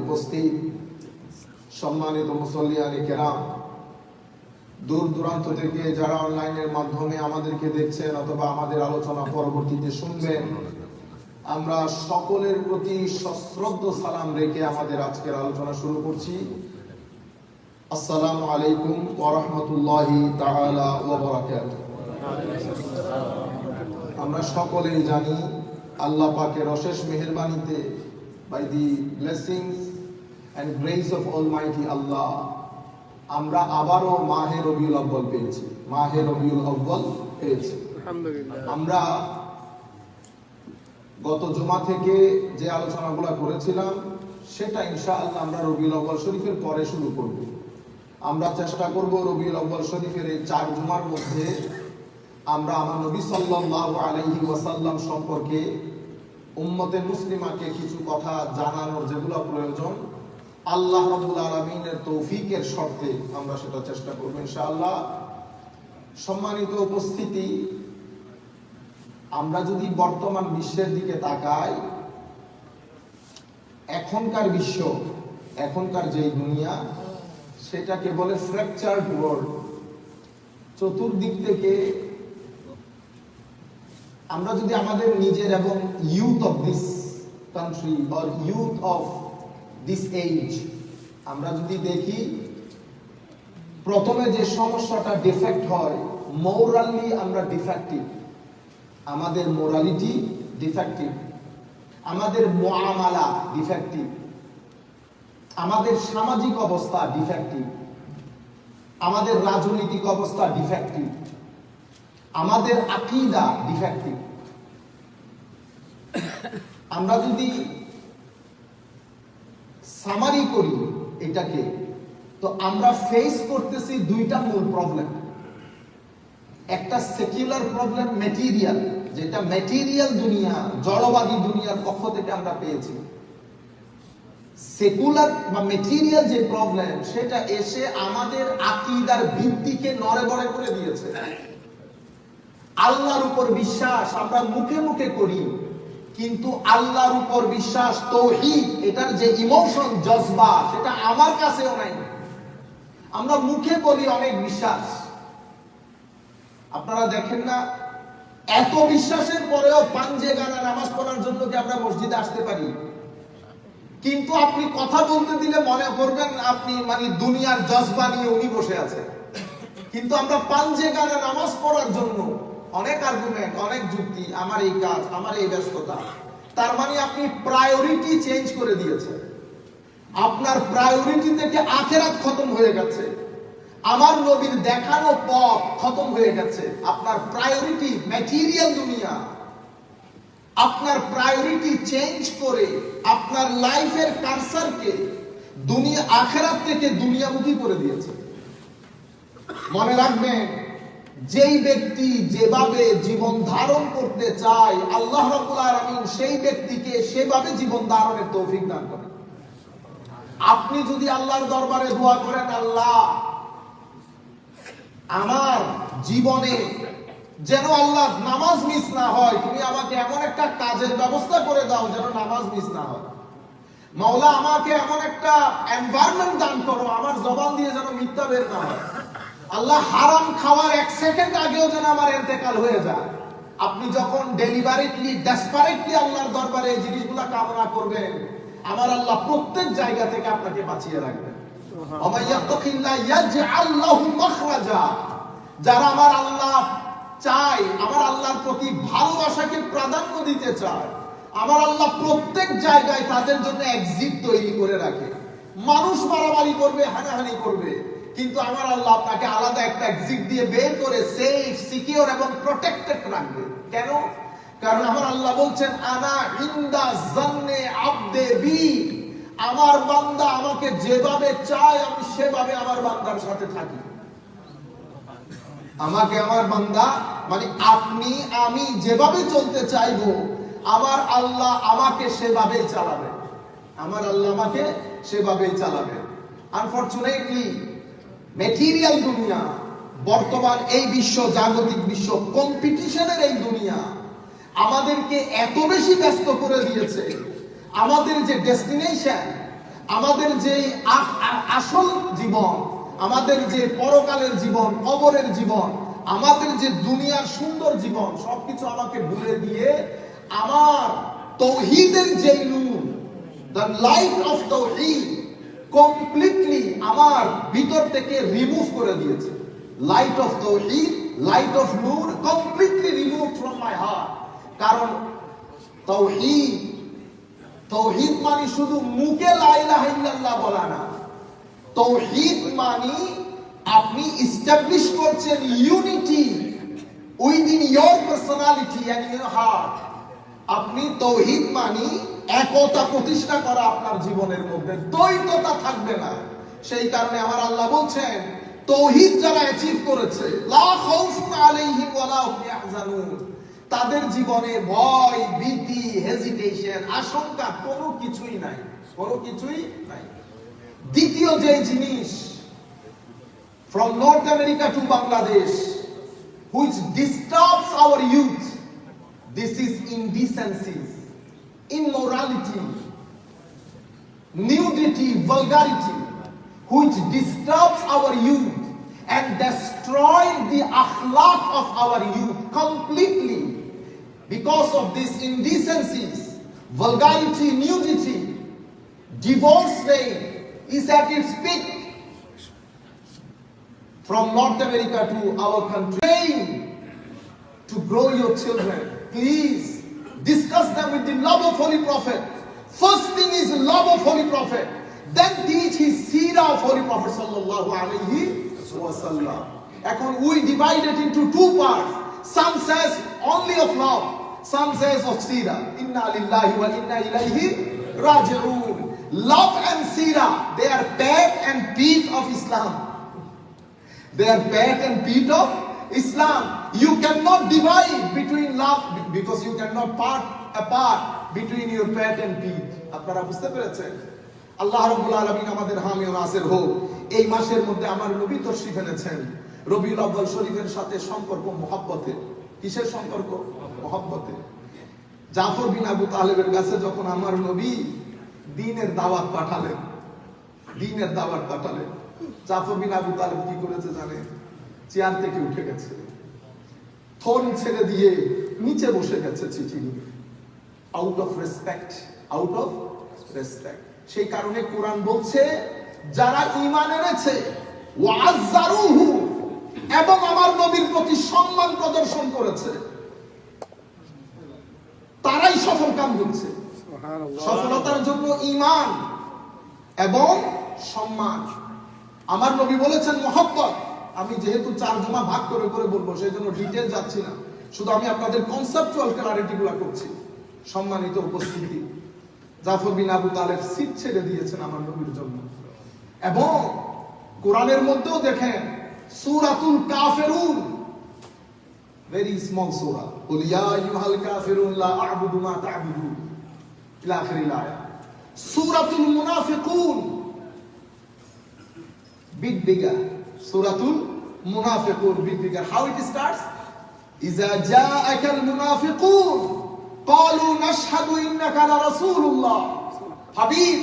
উপস্থিত। সম্মানিত মুসল্লিয়ানে কেরাম দূর দূরান্ত থেকে যারা অনলাইনের মাধ্যমে আমাদেরকে দেখছেন অথবা আমাদের আলোচনা পরবর্তীতে শুনবেন, আমরা সকলের প্রতি সশ্রদ্ধ সালাম রেখে আমাদের আজকের আলোচনা শুরু করছি। আসসালামু আলাইকুম আমরা সকলেই জানি, আল্লাহ পাকের অশেষ মেহেরবানিতে by the blessings and grace of almighty Allah আমরা আবারও মাহে রবিউল আব্বল পেয়েছি। মাহে রবিউল আব্বল পেয়েছি। আমরা গত জুমা থেকে যে আলোচনাগুলো করেছিলাম সেটা ইনশাআল্লাহ আমরা রবিউল আব্বল শরীফের পরে শুরু করব। আমরা চেষ্টা করব রবিউল আব্বল শরীফের এই চার জুমার মধ্যে আমরা আমার নবী সাল্লাল্লাহু আলাইহি ওয়াসাল্লাম সম্পর্কে উম্মতে মুসলিমাকে কিছু কথা জানানোর যেগুলো প্রয়োজন, আল্লাহ রাব্বুল আলামিনের তৌফিকের শর্তে আমরা সেটা চেষ্টা করব ইনশাআল্লাহ। সম্মানিত উপস্থিতি, আমরা যদি বর্তমান বিশ্বের দিকে তাকাই, এখনকার বিশ্ব, এখনকার যে দুনিয়া, সেটাকে বলে ফ্র্যাকচার্ড ওয়ার্ল্ড চতুর্দিক থেকে আমরা যদি আমাদের নিজের এবং ইউথ অফ দিস কান্ট্রি বা ইউথ অফ দিস এইজ আমরা যদি দেখি, প্রথমে যে সমস্যাটা ডিফেক্ট হয় মোরালি আমরা ডিফেক্টিভ আমাদের মোরালিটি ডিফেক্টিভ আমাদের মোয়ামালা ডিফেক্টিভ আমাদের সামাজিক অবস্থা ডিফেক্টিভ আমাদের রাজনৈতিক অবস্থা ডিফেক্টিভ আমাদের আকিদা ডিফেক্টিভ আমরা যদি সামারি করি এটাকে, তো আমরা ফেস করতেছি দুইটা মূল প্রবলেম একটা সেকুলার প্রবলেম মেটেরিয়াল যেটা মেটেরিয়াল দুনিয়া, জড়বাদী দুনিয়ার পক্ষ থেকে আমরা পেয়েছি। সেকুলার বা মেটেরিয়াল যে প্রবলেম সেটা এসে আমাদের আকিদার ভিত্তিকে নড়ে বড়ে করে দিয়েছে। আল্লাহর উপর বিশ্বাস আমরা মুখে মুখে করি, কিন্তু আল্লাহর উপর বিশ্বাস, তৌহিদ, এটার যে ইমোশন জজবা, সেটা আমার কাছেও নাই। আমরা মুখে বলি অনেক বিশ্বাস। আপনারা দেখেন না, এত বিশ্বাসের পরেও পাঞ্জে গানা নামাজ পড়ার জন্য কি আমরা মসজিদে আসতে পারি? কিন্তু আপনি কথা বলতে দিলে মনে করবেন আপনি মানে দুনিয়ার জজবা নিয়ে উনি বসে আছে কিন্তু আমরা পাঞ্জে গানা নামাজ পড়ার জন্য অনেক আর্গুমেন্ট অনেক যুক্তি, আমার এই কাজ, আমার এই ব্যস্ততা। তার মানে আপনি প্রায়োরিটি চেঞ্জ করে দিয়েছেন। আপনার প্রায়োরিটি থেকে আখেরাত খতম হয়ে গেছে। আমার নবীর দেখানো পথ খতম হয়ে গেছে। আপনার প্রায়োরিটি ম্যাটেরিয়াল দুনিয়া। আপনার প্রায়োরিটি চেঞ্জ করে আপনার লাইফের কারসারকে দুনিয়া, আখেরাত থেকে দুনিয়ামুখী করে দিয়েছে। মনে রাখবেন যেই ব্যক্তি যেভাবে জীবন ধারণ করতে চায়, আল্লাহ সেই ব্যক্তিকে সেভাবে জীবন ধারণের তৌফিক দান করেন আপনি যদি আল্লাহর দরবারে দোয়া করেন, আল্লাহ, আমার জীবনে যেন আল্লাহ নামাজ মিস না হয়, তুমি আমাকে এমন একটা কাজের ব্যবস্থা করে দাও যেন নামাজ মিস না হয়। মাওলা, আমাকে এমন একটা এনভায়রনমেন্ট দান করো, আমার জবান দিয়ে যেন মিথ্যা বের না হয়। আল্লাহ হারাম খাওয়ার এক সেকেন্ড আগেও যেন আমার এতেকাল হয়ে যায়। আপনি যখন ডেলিভারিটলি ডেসপারেটলি আল্লাহর দরবারে এই জিনিসগুলো কামনা করবেন আমার আল্লাহ প্রত্যেক জায়গা থেকে আপনাকে বাঁচিয়ে রাখবেন। যারা আমার আল্লাহ চায় আমার আল্লাহর প্রতি ভালোবাসাকে প্রাধান্য দিতে চায় আমার আল্লাহ প্রত্যেক জায়গায় তাদের জন্য এক্সিট তৈরি করে রাখে। মানুষ মারামারি করবে হানাহানি করবে। কিন্তু আমার আল্লাহ আপনাকে আলাদা একটা এক্সিট দিয়ে বের করে সেফ সিকিউর এবং প্রোটেক্টেড রাখবে। কেন? কারণ আমার আল্লাহ বলছেন, আনা ইন্দা জান্নে আব্দে বি। আমার বান্দা আমাকে যেভাবে চায়, আমি সেভাবে আমার বান্দার সাথে থাকি। আমাকে আমার বান্দা মানে আপনি, আমি যেভাবে চলতে চাইব, আমার আল্লাহ আমাকে সেভাবেই চালাবে। আমার আল্লাহ আমাকে সেভাবেই চালাবে। আনফরচুনেটলি মেটেরিয়াল দুনিয়া। বর্তমান এই বিশ্ব, জাগতিক বিশ্ব কম্পিটিশনের এই দুনিয়া আমাদেরকে এত বেশি ব্যস্ত করে দিয়েছে। আমাদের যে ডেস্টিনেশন আমাদের যে আসল জীবন, আমাদের যে পরকালের জীবন, কবরের জীবন, আমাদের যে দুনিয়ার সুন্দর জীবন, সবকিছু আমাকে ভুলে দিয়ে আমার তৌহিদের যে নূর the light of Touhid completely আমার ভিতর থেকে রিমুভ করে দিয়েছে। Light of Touhid light of Noor completely remove from my heart কারণ তৌহিদ তৌহিদ মানে শুধু মুখে লা ইলাহা ইল্লাল্লাহ বলা না। তৌহিদ মানে আপনি ইস্টাবলিশ করছেন unity within your personality and your heart আপনি তৌহিদ মানি একতা প্রতিষ্ঠা করা আপনার জীবনের মধ্যে। দ্বৈততা থাকবে না। সেই কারণে আমার আল্লাহ বলছেন, তৌহিদ যারা অ্যাচিভ করেছে তাদের জীবনে ভয়, ভীতি হেজিটেশন আশঙ্কা কোনো কিছুই নাই। কোনো কিছুই নাই। দ্বিতীয় যে জিনিস, from North America to Bangladesh, which disturbs our youth, this is indecency. Immorality nudity vulgarity which disturbs our youth and destroys the akhlaq of our youth completely because of these indecencies vulgarity nudity divorce rate is at its peak from North America to our country. To grow your children. Please discuss them with the love of Holy Prophet. First thing is love of Holy Prophet. Then teach his seerah of Holy Prophet sallallahu alaihi wasallam. এখন we divide it into two parts. Some says only of love. Some says of seerah. Inna lillahi wa inna ilayhi raji'un. Love and seerah, they are back and feet of Islam. They are back and feet of Islam. You cannot divide between love, because you cannot part apart between your pet and feet. আপনারা বুঝতে পেরেছেন? আল্লাহ রাব্বুল আলামিন আমাদের হামি ও নাসির হোক। এই মাসের মধ্যে আমার নবী তশরিফ এনেছেন। রবিউল আউয়াল শরীফের সাথে সম্পর্ক মহব্বতে। কিসের সম্পর্ক? মহব্বতে। জাফর বিন আবু তালেবের কাছে যখন আমার নবী দিনের দাওয়াত পাঠালেন, দিনের দাওয়াত পাঠালেন, জাফর বিন আবু তালেব কি করেছে জানে চেয়ার থেকে উঠে গেছে। থন ছেড়ে দিয়ে নিচে বসে গেছে চিঠি নিয়ে। Out of respect out of respect সেই কারণে কোরআন বলছে যারা ঈমান এনেছে এবং আমার নবীর প্রতি সম্মান প্রদর্শন করেছে তারাই সফল কাম করছে। সফলতার জন্য ঈমান এবং সম্মান। আমার নবী বলেছেন মহব্বত আমি যেহেতু চার জমা ভাগ করে করে বলব সেই জন্য ডিটেল যাচ্ছি না। শুধু আমি আপনাদের কনসেপচুয়াল ক্লারিটি গুলা করছি। সম্মানিত উপস্থিতি, Jafar bin Abu Talib seat ছেড়ে দিয়েছেন আমার নবীর জন্য। এবং কোরআনের মধ্যেও দেখেন, সূরাতুল কাফিরুন ভেরি স্মল সূরা। কুল ইয়া আইয়ুহাল কাফিরুন লা আ'বুদু মা তা'বুদুন ইলা আখিরিল আয়া সূরাতুল মুনাফিকুন bit bigger. Suratul Munafiqun, bit bigger. How it starts? إذا جاءك المنافقون قالوا نشهد إنك لرسول الله Habib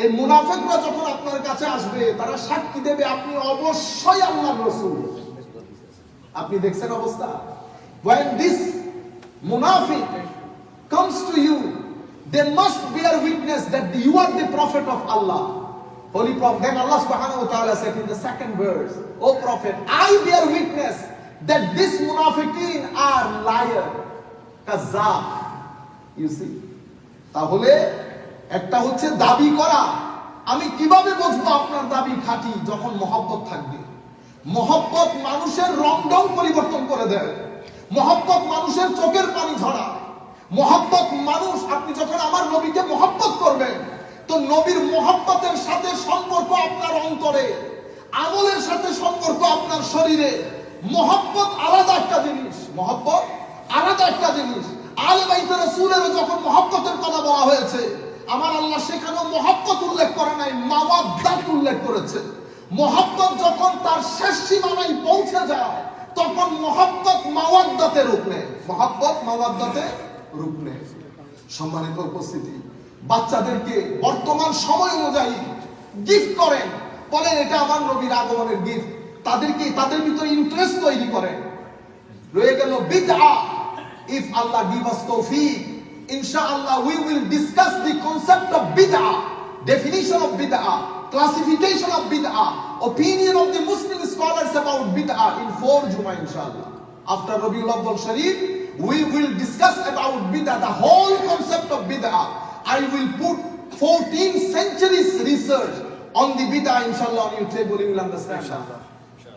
এই মুনাফিকরা যখন আপনার কাছে আসবে তারা সাক্ষী দেবে আপনি অবশ্যই আল্লাহর রাসূল আপনি দেখছেন অবস্থা when this munafiq comes to you they must bear witness that you are the prophet of Allah Holy Prophet. Then Allah subhanahu wa ta'ala said in the second verse, O Prophet, I bear witness that these munafiqeen are liar. Kazzab. You see. তাহলে একটা হচ্ছে দাবি করা আমি কীভাবে বুঝব আপনার দাবি খাঁটি যখন মহব্বত থাকবে মহব্বত মানুষের রংডং পরিবর্তন করে দেয় মহব্বত মানুষের চোখের পানি ঝরা মহব্বত মানুষ আপনি যখন আমার নবীকে মহব্বত করবেন তো নবীর মহব্বতের সাথে সম্পর্ক আপনার অন্তরে, আমলের সাথে সম্পর্ক আপনার শরীরে। মহব্বত আলাদা একটা জিনিস, মহব্বত আলাদা একটা জিনিস। আলে বাইতে রাসূলেরও যখন মহব্বতের কথা বলা হয়েছে, আমার আল্লাহ সেখানেও মহব্বত উল্লেখ করে নাই, মাওয়াদ্দাত উল্লেখ করেছে। মহব্বত যখন তার শেষ সীমানায় পৌঁছে যায়, তখন মহব্বত মাওয়াদ্দাতে রূপ নেয়। মহব্বত মাওয়াদ্দাতে রূপ নেয়। সম্মানিত উপস্থিতি বাচ্চাদেরকে বর্তমান সময় অনুযায়ী গিফট করেন। বলেন, এটা আমার নবীর আগমনের গিফট তাদেরকে, তাদের ভিতরে ইন্টারেস্ট তৈরি করেন। রয়ে গেল ইফ আল্লাহ গিভ আস তৌফিক ইনশাআল্লাহ we will discuss the concept of বিদআ definition of বিদআ classification of বিদআ opinion of the Muslim scholars about বিদআ in four জুমা ইনশাআল্লাহ আফটার রবিউল আব্দুল শরীফ উই উইল ডিসকাস অ্যাবাউট বিদআ দা হোল কনসেপ্ট অফ বিদআ I will put 14 centuries research on the bid'ah inshallah on your table you will understand that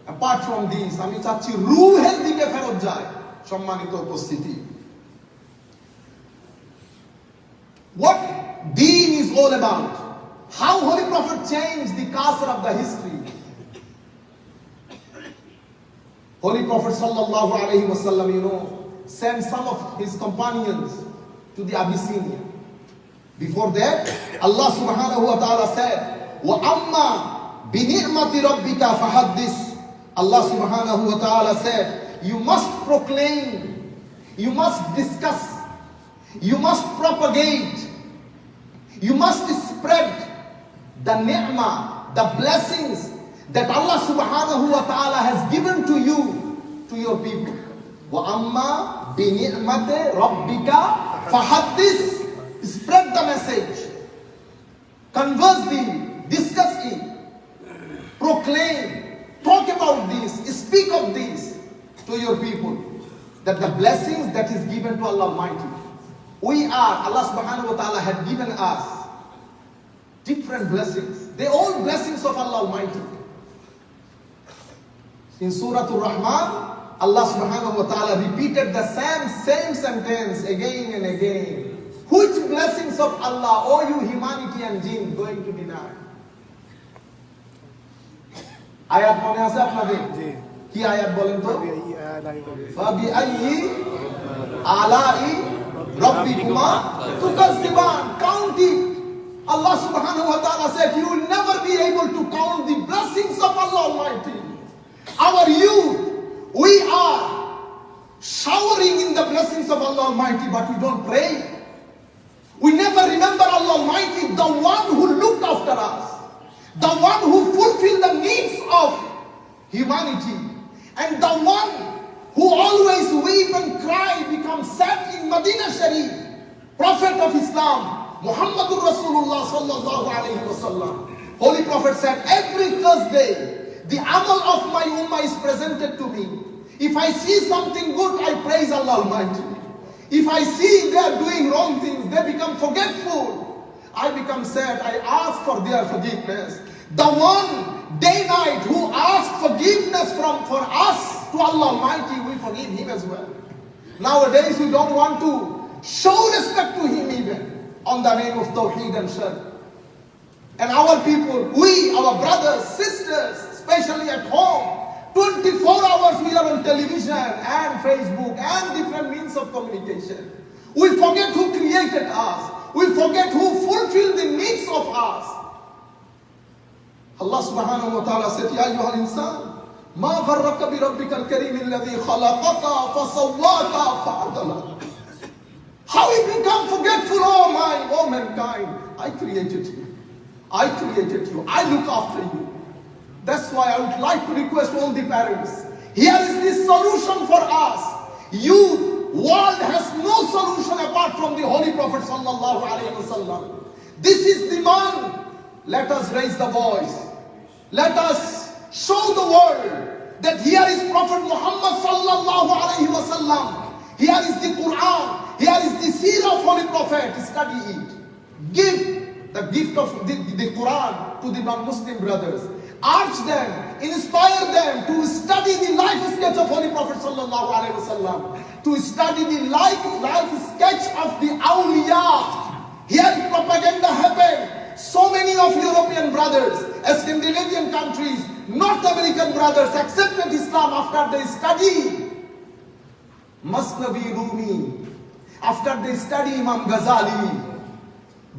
apart from this আমি চাচ্ছি রুহের দিকে ফেরত যায় সম্মানিত উপস্থিতি What deen is all about? How Holy Prophet changed the castle of the history. Holy Prophet sallallahu alaihi wasallam, you know, sent some of his companions to the Abyssinia. Before that, Allah subhanahu wa ta'ala said, وَأَمَّا بِنِعْمَةِ رَبِّكَ فَحَدِّثْ Allah subhanahu wa ta'ala said, you must proclaim, you must discuss, you must propagate, you must spread the ni'mah, the blessings that Allah subhanahu wa ta'ala has given to you, to your people. وَأَمَّا بِنِعْمَةِ رَبِّكَ فَحَدِّثْ Converse thee, discuss it, proclaim, talk about this, speak of this to your people. That the blessings that is given to Allah Almighty. We are, Allah subhanahu wa ta'ala had given us different blessings. They all blessings of Allah Almighty. In Surah Al-Rahman, Allah subhanahu wa ta'ala repeated the same, same sentence again and again. Which blessings of Allah, all you humanity and jinn, going to deny? আয়াত মনে আছে আপনাদের? কি আয়াত বলেন তো? ফাবি আইয়ি আলাই রব্বিকুমা তুকাজ্জিবান। Count it Allah Subhanahu wa Taala said you will never be able to count the blessings of Allah almighty. Our youth we are showering in the blessings of Allah almighty but we don't pray we never remember Allah Almighty the one who looked after us the one who fulfilled the needs of humanity and the one who always weep and cry becomes sad in Medina Sharif, Prophet of Islam, Muhammadur Rasulullah sallallahu alayhi wasallam. Holy Prophet said, every Thursday, the amal of my ummah is presented to me. If I see something good, I praise Allah Almighty. If I see they are doing wrong things, they become forgetful. I become sad. I ask for their forgiveness. The one day night who asks forgiveness from for us to Allah Almighty, we forgive him as well. Nowadays we don't want to show respect to him even on the name of Tawheed and Shirk. And our people, we, our brothers, sisters, especially at home, 24 hours we are on television and Facebook and different means of communication. We forget who created us. We forget who fulfilled the needs of us. Allah subhanahu wa ta'ala said, Ya ayyuhal insan, ma gharraka bi rabbika al-karim alladhi khalaqaka fasawwaka fa'adala. How you become forgetful, oh my, oh mankind. I created you. I created you. I look after you. That's why I would like to request all the parents. Here is the solution for us. You, world has no solution apart from the Holy Prophet sallallahu alaihi wasallam. This is the man. Let us raise the voice. Let us show the world that here is Prophet Muhammad sallallahu alaihi wasallam. Here is the Quran. Here is the seerah of Holy Prophet. Study it. Give the gift of the, the Quran to the non-Muslim brothers. Urge them, inspire them to study the life sketch of Holy Prophet wasallam. To study the life, life sketch of the awliya. Here propaganda happened. So many of European brothers, Scandinavian countries, North American brothers accepted Islam after they study Masnavi Rumi, after they study Imam Ghazali.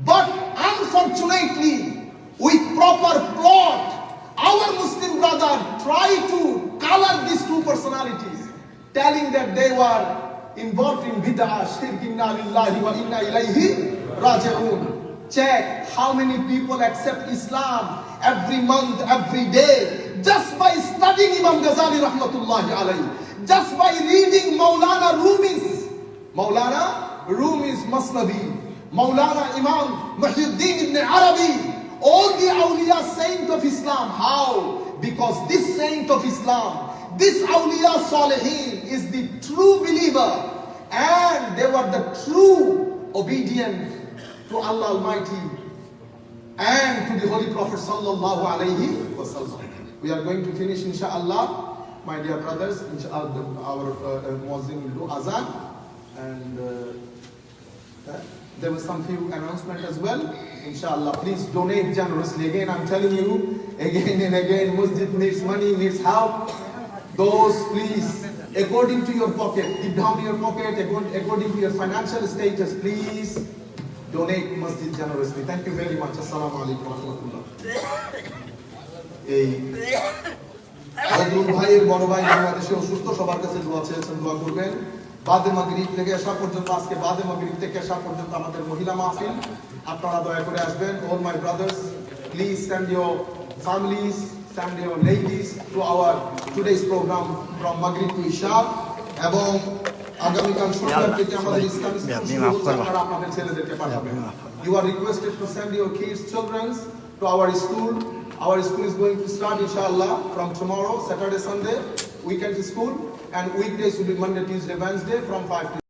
But unfortunately, with proper plot, our Muslim brother tried to color these two personalities, telling that they were involved in bid'ah, shirk, inna lillahi wa inna ilayhi raji'un. check how many people accept Islam every month, every day, just by studying Imam Ghazali rahmatullahi alayhi, just by reading Maulana Rumi's, Maulana Rumi's Masnavi, Maulana Imam Muhyiddin ibn Arabi, all the awliya saint of Islam. How? Because this saint of Islam, this awliya salihin is the true believer and they were the true obedient to Allah Almighty and to the Holy Prophet sallallahu alaihi wasallam. We are going to finish inshallah, my dear brothers. Inshallah, our uh, uh, Muazzin will do azan and uh, uh, there was some few announcement as well. Inshallah, please donate generously. Again, I'm telling you, again and again, Masjid needs money, needs help. Those, please, according to your pocket, deep down your pocket, according to your financial status, please donate Masjid generously. Thank you very much. Assalamu alaikum wa rahmatullah. এই ভাইয়ের বড় ভাই বাংলাদেশে অসুস্থ সবার কাছে দোয়া চেয়েছেন দোয়া করবেন বাদে মাগরিব থেকে আসা পর্যন্ত আজকে বাদে মাগরিব থেকে আসা পর্যন্ত আমাদের মহিলা মাহফিল আপনারা দয়া করে আসবেন all my brothers please send your families send your ladies to our today's program from মাগরিব টু ইশা এবং আগামীকাল সন্ধ্যা থেকে আমাদের ইসলামিক স্কুল। আপনারা আপনাদের ছেলেদেরকে পাঠাবেন আপনি মাফ করবা। You are requested to send your kids, school. Our school is going to start, inshallah, from tomorrow, Saturday, Sunday, weekend school, and weekdays will be Monday, Tuesday, Wednesday from 5 to